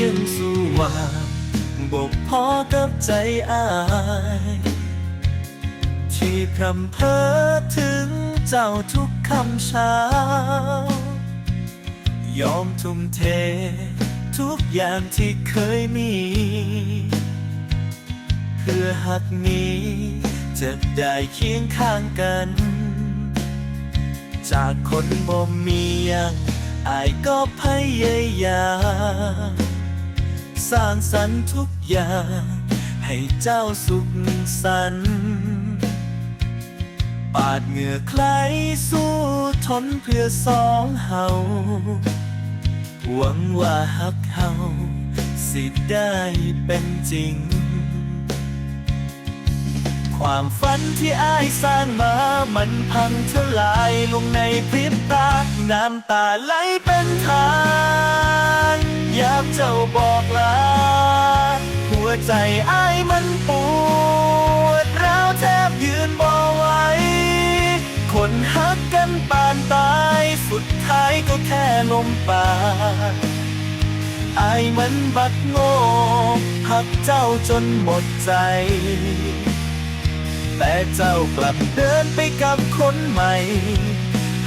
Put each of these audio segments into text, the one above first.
ยังสู้ว่าบกพอกับใจอาย ที่พรำเพ้อถึงเจ้าทุกคำเช้า ยอมทุ่มเท ทุกอย่างที่เคยมี เพื่อหักนี้จะได้เคียงข้างกัน จากคนบ่มีอยัง อายก็พยายามสร้างสรรค์ทุกอย่าง ให้เจ้าสุขสันต์ปาดเหงื่อใครสู้ทนเพื่อสองเฮาหวังว่าฮักเฮาสิได้เป็นจริง ความฝันที่อ้ายสร้างมา มันพังทลายลงในพริบตา น้ำตาไหลเป็นทางอยากเจ้าบอกลา หัวใจอ้ายมันปวดร้าวแทบยืนบ่ไหวคนฮักกันปานตาย สุดท้ายก็แค่ลมปากอายมันบักโง่หักเจ้าจนหมดใจ แต่เจ้ากลับเดินไปกับคนใหม่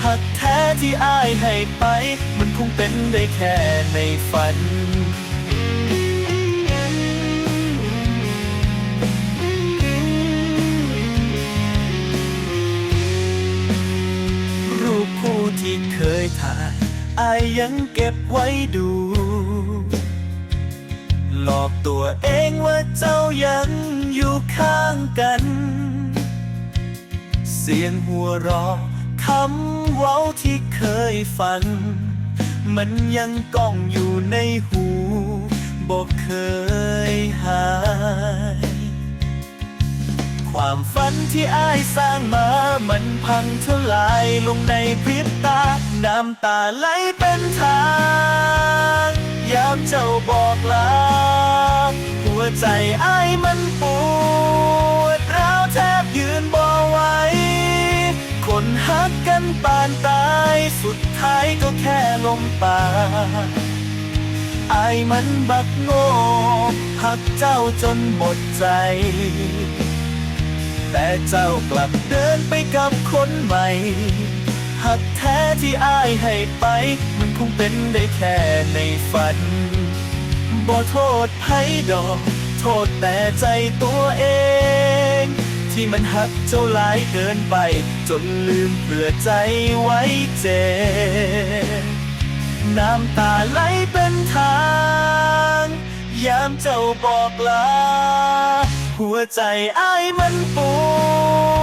หักแท้ที่อ้ายให้ไป มันคงเป็นได้แค่ในฝันรูปคู่ที่เคยถ่ายอายยังเก็บไว้ดู ลอกตัวเองว่าเจ้ายังอยู่ข้างกัน เสียงหัวเรอคำเว้าที่เคยฟังมันยังก้องอยู่ในหูบอกเคยหาย ความฝันที่อ้ายสร้างมา มันพังทลายลงในพริบตา น้ำตาไหลเป็นทาง ยามเจ้าบอกลาหัวใจไอ้มันปวดร้าวแทบยืนบ่ไหวคนฮักกันปานตายสุดท้ายก็แค่ลมปากไอายมันบักโง่หักเจ้าจนหมดใจ แต่เจ้ากลับเดินไปกับคนใหม่หักแท้ที่อายให้ไปมัน คงเป็นได้แค่ในฝัน บ่โทษไผดอก โทษแต่ใจตัวเอง ที่มันหักเจ้าหลายเกินไป จนลืมเผื่อใจไว้เจ็บน้ำตาไหลเป็นทาง ยามเจ้าบอกลา หัวใจอ้ายมันปวด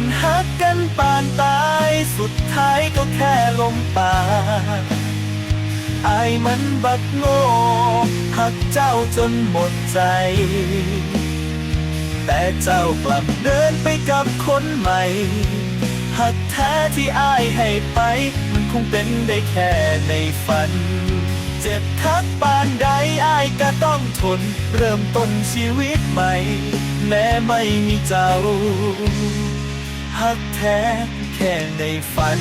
นฮักกันปานตายสุดท้ายก็แค่ลมปากอายมันบักโง่หักเจ้าจนหมดใจ แต่เจ้ากลับเดินไปกับคนใหม่หักแท้ที่อายให้ไป มันคงเป็นได้แค่ในฝัน เจ็บทักปานใดอายก็ต้องทน เริ่มต้นชีวิตใหม่ แม้ไม่มีเจ้า พักแท้แค่ในฝัน